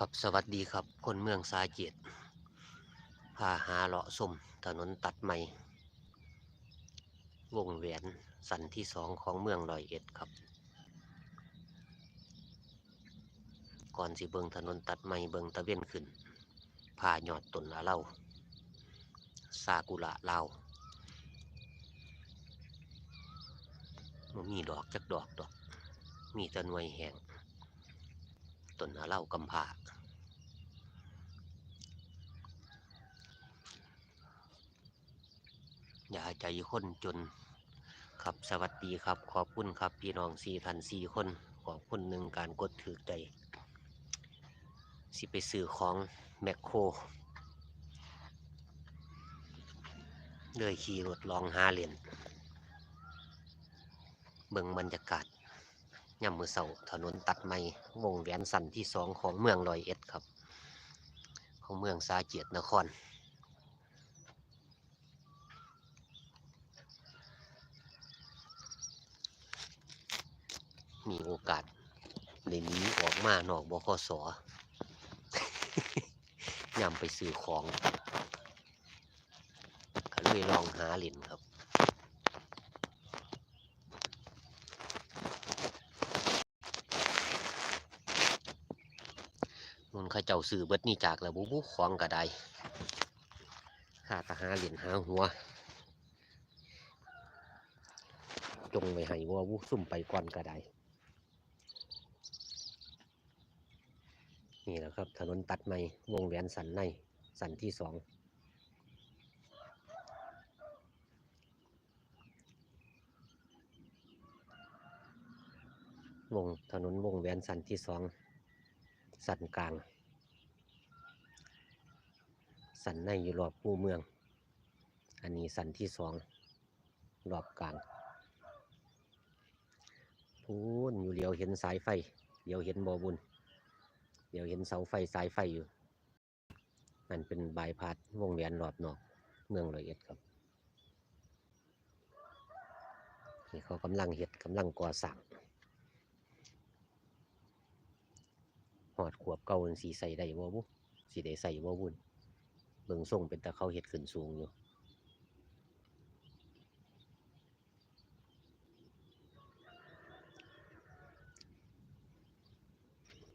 ครับสวัสดีครับ คนเมืองสาเจตพาหาเลาะสมถนนตัดใหม่ วงแหวนสันที่สองของเมืองร้อยเอ็ดครับ ก่อนสิเบิงถนนตัดใหม่เบิงตะเวนขึ้นพาหยอดต้นละเล่าซากุระเลามีดอกจักดอกดอก มีต่หน่วยแหง ต้นละเล่ากำพาอย่าใจคนจน ครับสวัสดีครับ ขอบคุณครับ พี่น้องสี่ทันสี่คน ขอบคุณหนึ่งการกดถือใจ สิไปซื้อของแมคโครเลยขี่รถลองหาเหรียญเบิ่งบรรยากาศ ย่ำมือเสาถนนตัดใหม่วงแหวนสันที่สองของเมืองลอยเอ็ดครับ ของเมืองสาเจียดนคร มีโอกาสในนี้ออกมานอกบคสย่ำไปซื้อของก็เลยลองหาเหรียญครับ นุ่นข้าเจ้าซื้อเบิดนี่จากแล้วบุบุของก็ไดหากะหาเหรียญหาหัว จงไว้ให้ว่าวุซุ่มไปก่อนก็ไดนี่แหละครับ ถนนตัดใหม่วงแหวนสันใน สันที่สองวงถนนวงแหวนสันที่สอง สันกลาง สันในอยู่รอบคูเมือง อันนี้สันที่สองรอบกลางพูนอยู่เดียวเห็นสายไฟ เดียวเห็นบอบุญ เดียวเห็นเสาไฟสายไฟอยู่นั่นเป็นบายพาดวงแหวนรอบนอก เมืองร้อยเอ็ดครับนี่เขากำลังเห็ดกำลังก่อสร้าง หอดขวบเก่าสีใส่ได้บ่บุสีได้ใส่บ่บุญเบิ่งส่งเป็นตะเขาเห็ดขึ้นสูงอยู่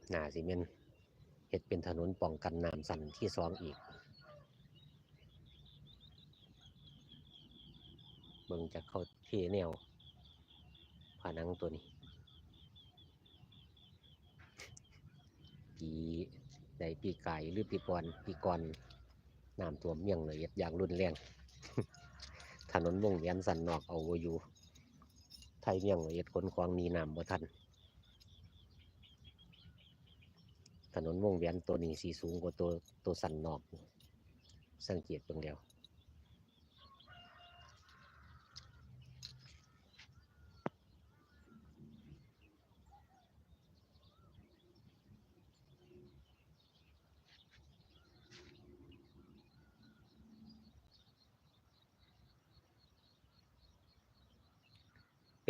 หนาสิเมนเฮ็ดเป็นถนนป้องกันน้ำสั่นที่สองอีก เบิ่งจากเขาเทแนวผานังตัวนี้ ปีในปีไก่หรือปีก่อนปีก่อนน้ำท่วมเมี่ยงเลยอย่างรุนแรงถนนวงเวียนสันนอกเอาอยู่ ไทยเมี่ยงเลยขนของนีน้ำบ่ทันถนนวงเวียนตัวนี้สีสูงกว่าตัวตัวสันนอก สังเกตเบิ่งแล้ว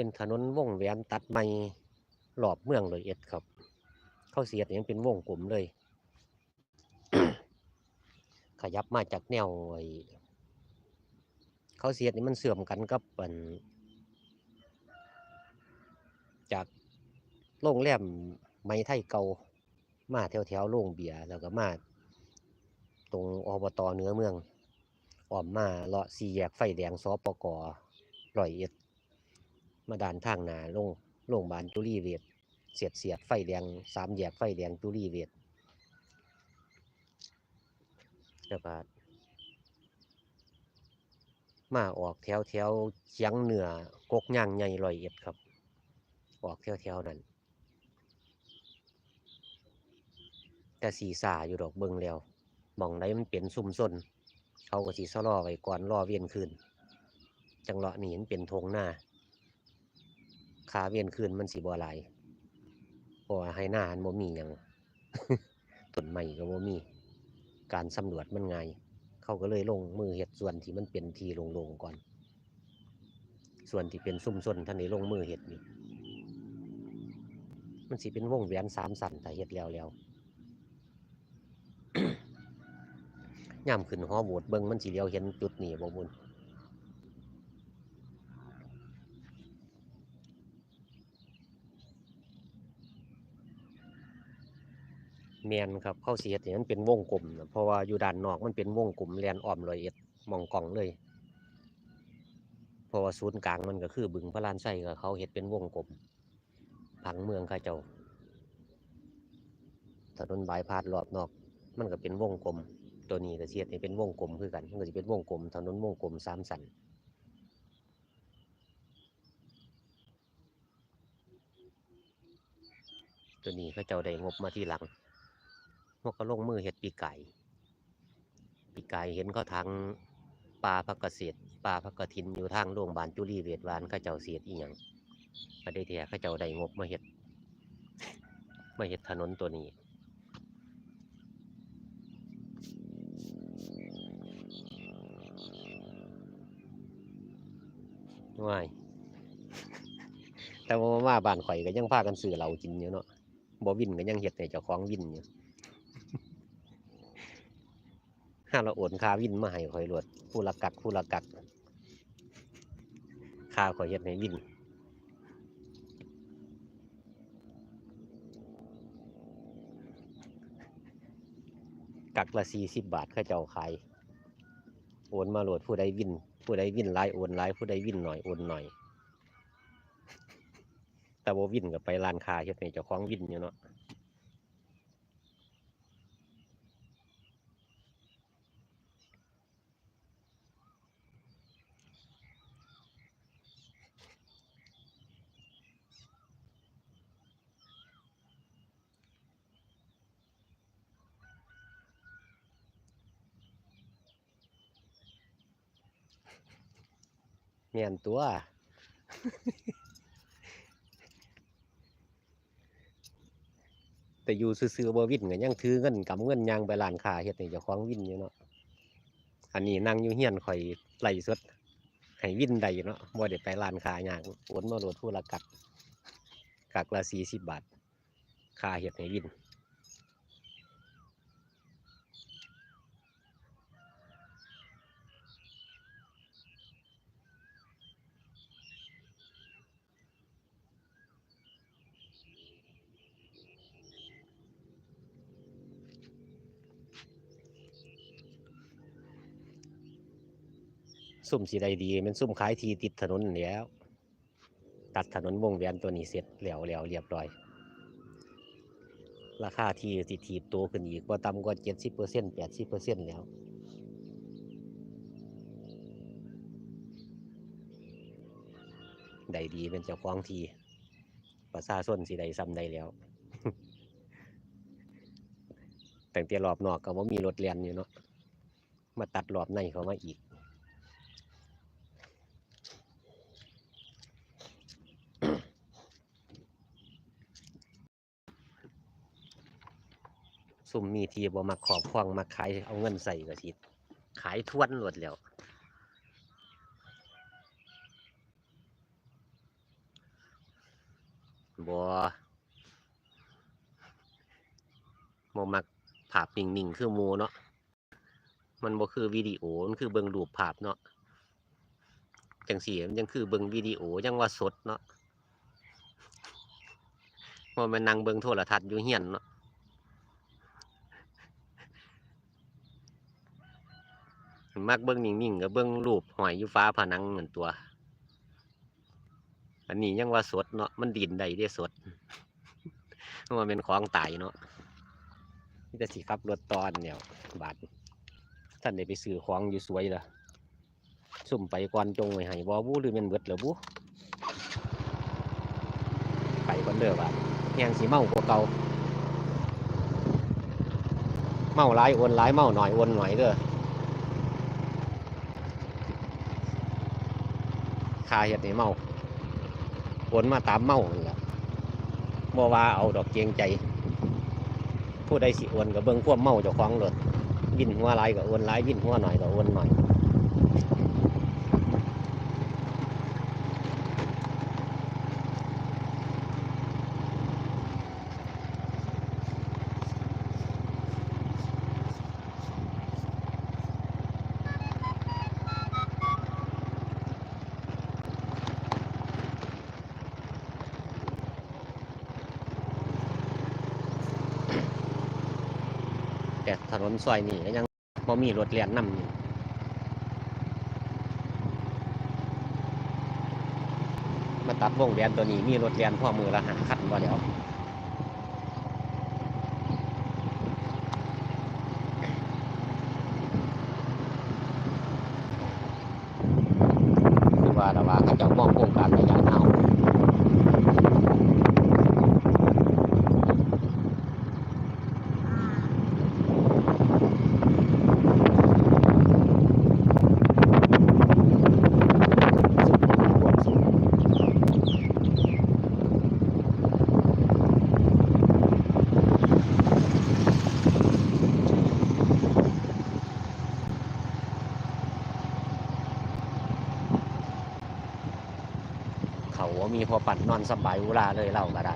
เป็นถนนวงแหวนตัดใหม่รอบเมืองเลยเอ็ดครับ เขาเสียดยังเป็นวงกลมเลย ขยับมาจากแนวไอ้เขาเสียดนี่มันเสื่อมกันกับอันจากโรงแรมไม้ไทยเก่ามาแถวแถวๆโรงเบียร์แล้วก็มาตรงอบตเหนือเมืองอ้อมมาเลาะสี่แยกไฟแดงสปกร้อยเอ็ด มาด่านทางหนาลงโรงพยาบาลจุลีเวชเสียดเสียดไฟแดงสามแยกไฟแดงจุลีเวชแล้วก็มาออกแถวแถวเชียงเหนือกกย่างใหญ่ลอยเอ็ดครับ ออกแถวแถวนั้นแต่สีสาอยู่ดอกเบิงแล้วมองใดมันเป็นซุ่มซนเขาก็สีซะลอไว้ก่อนรอเวียนคืน จังเลาะนี่มันเป็นทงหน้า ขาเวียนคืนมันสิบ่หลเพราะว่าให้หน้ามันบ่มีหยังต้นไม้ก็บ่มี การสำรวจมันไงเขาก็เลยลงมือเฮ็ดส่วนที่มันเป็นทีลงๆก่อน ส่วนที่เป็นซุ่มซนท่านได้ลงมือเฮ็ดนี่มันสิเป็นวงแหวนสามสันถ้าเฮ็ดแล้วแล้วย่ำขึ้นหอโบสถ์เบิ่งมันสิเลียวเห็นจุดนี้บ่บุญ แมนครับเข้าเสียดนี่มันเป็นวงกลมนะเพราะว่าอยู่ด้านนอกมันเป็นวงกลมแลนอ้อมรอยเอ็ดมองกล่องเลย เพราะว่าศูนย์กลางมันก็คือบึงพระลานไส้ก็เขาเฮ็ดเป็นวงกลมผังเมืองข้าเจ้าถนนบายพาดรอบนอก มันก็เป็นวงกลม ตัวนี้ก็เสียดนี่เป็นวงกลมคือกันมันก็จะเป็นวงกลมถนนวงกลมสามสันตัวนี้เขาเจ้าได้งบมาที่หลัง พวกก็ลงมือเฮ็ดปีไก่ ปีไก่เห็นเขาทางป่าพักเกษตรป่าพักกระถินอยู่ทางโรงพยาบาลจุลีเวชวานเขาเจ้าเสียดอีหยังก็ได้แท้เขาเจ้าได้งบมาเฮ็ดมาเฮ็ดถนนตัวนี้ว้ายแต่ว่ามาบ้านข่อยก็ยังพากันซื้อเหล้ากินอยู่เนาะบ่วินก็ยังเฮ็ดให้เจ้าของวินอยู่ ห้าเราโอนค่าวินมาให้ข่อยโลดผู้ละกักผู้ละกักค่าข่อยเฮ็ดให้วินกักละสี่สิบบาทเขาเจ้าขายโอนมาโหลดผู้ใดวิน ผู้ใดวินหลายโอนหลายผู้ใดวินหน่อยโอนหน่อยแต่บ่วินก็ไปร้านค้าเฮ็ดให้เจ้าของวินอยู่เนาะ แม่นตัว แต่อยู่ซื่อๆบ่วินก็ยังถือเงินกำเงินยางไปร้านค้าเฮ็ดให้เจ้าของวินอยู่เนาะอันนี้นั่งอยู่เฮียนข่อยไล่สดให้วินได้เนาะบ่ได้ไปร้านค้าหยังโอนมาโหลดผู้ละกักกักละ40บาทค่าเฮ็ดให้วิน ซุ่มสีใดดี มันซุ่มขายทีติดถนนแล้ว ตัดถนนวงแหวนตัวนี้เสร็จแล้วแล้วเรียบร้อย ราคาที่ติถีบตัวขึ้นอีกว่าต่ำกว่าเจ็ดสิบเปอร์เซ็นต์แปดสิบเปอร์เซ็นต์แล้วใดดีเป็นเจ้าของทีประชาชนสิใดซ้ำใดแล้วแต่งแต่รอบนอกก็ว่ามีรถเลียนอยู่เนาะมาตัดรอบในเขามาอีก ซุ่มมีทีบ่มาขอบควงมาขายเอาเงินใส่ก็สิขายทวนหมดแล้วบ่บ่มักภาพนิ่งๆคือมูเนาะมันบ่คือวิดีโอมันคือเบิ่งรูปภาพเนาะจังซี่มันยังคือเบิ่งวิดีโอยังว่าสดเนาะบ่แม่นนั่งเบิ่งโทรทัศน์อยู่เฮียนเนาะ มักเบิ่งนิ่งๆก็เบิ่งรูปหอยอยู่ฟ้าผนังนั่นตัว อันนี้ยังว่าสดเนาะมันดินได้เด้สดเพราะว่าเป็นของตายเนาะนี่แต่สิขับรถตอนเนี่ยบาทท่านได้ไปซื้อของอยู่สวยละซุ่มไปก่อนจงไว้ให้บ่บูหรือแมันเบิดเหรอบูไปก่อนเด้อบาดแหงสิเมากว่าเก่าเมาหลายโอนหลายเมาหน่อยโอนหน่อยเด้อ คาเห็ดในเมาโอนมาตามเมานั่นแหละบ่ว่าเอาดอกเกียงใจ ผู้ใดสิโอนกับเบิ้งพวกเมาเจ้าของหลดวินหัวหลายก็โอนหลายวินหัวหน่อยก็โอนหน่อย ซอยนี่ก็ยังบ่มีรถเลียนนั่มาตัดวงแหวนตัวนี้มีรถเลียนพ่อมือละหาคันบ่แล้วคือว่าแต่ว่าเขาเจะมองโครงการระยะยาว เขาว่ามี พอปั่นนอนสบายเวลาเลยเล่าก็ได้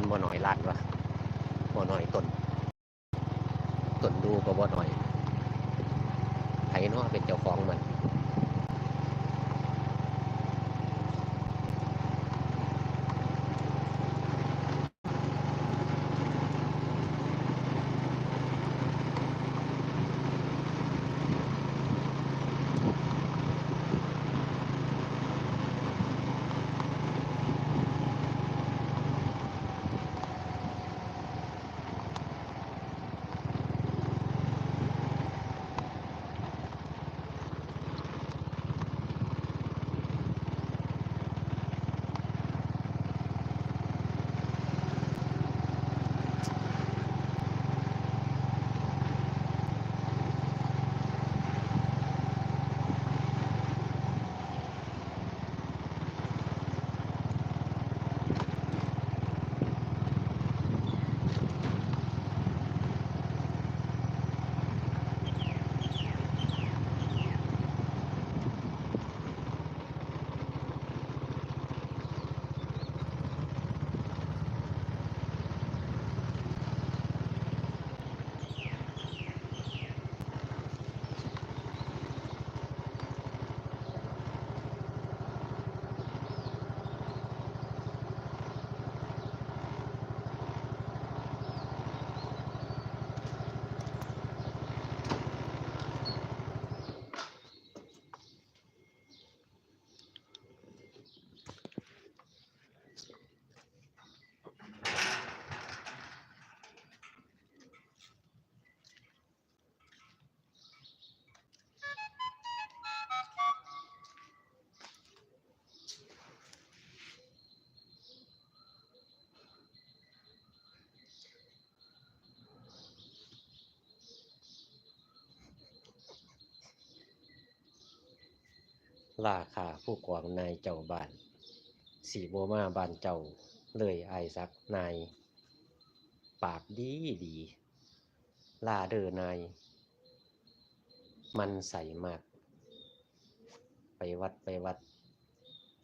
ราคาผู้กองนายเจ้าบ้านสีโบมาบ้านเจ้าเลยไอซักนาย ปากดีดีลาเดอนาย มันใสมาก ไปวัดไปวัด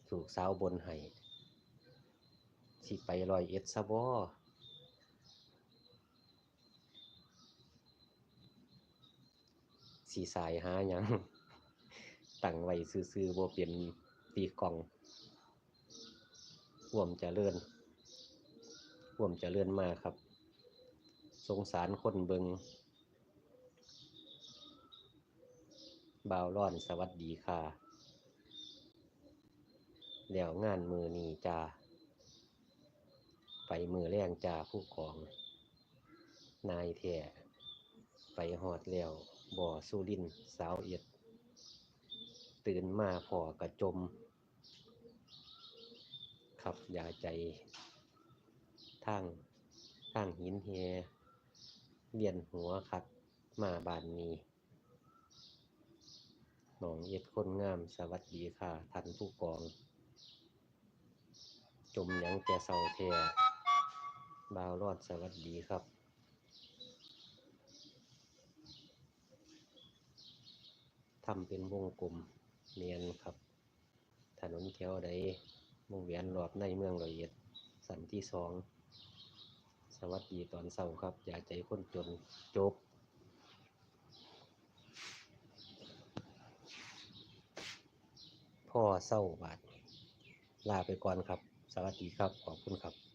ถูกสาวบนไห้สิไปลอยเอ็ดซะบ่สีสายหายัง ตั้งไว้ซื่อๆบ่เป็นตีกล่องร่วมจะเลื่อนร่วมจะเลื่อนมากครับ สงสารคนเบิงบ่าวร้อนสวัสดีค่ะ แล้วงานมือนีจาไปมือแรงจาผู้กอง นายแท้ไปหอดแล้วบ่อสุรินสาวเอียด ตื่นมาพอกระจม ขับยาใจทางทางหินเฮเวียนหัวคักมาบานนี้หนองเอ็ดคนงามสวัสดีค่ะท่านผู้กอง จมหยังแกเศร้าแท้บ่าวรอดสวัสดีครับทำเป็นวงกลม เนียนครับ ถนนแถวใดวงเวียนรอบในเมืองร้อยเอ็ดสันที่สอง สวัสดีตอนเศร้าครับ อย่าใจคนจนจบพ่อเศร้าบาดลาไปก่อนครับ สวัสดีครับ ขอบคุณครับ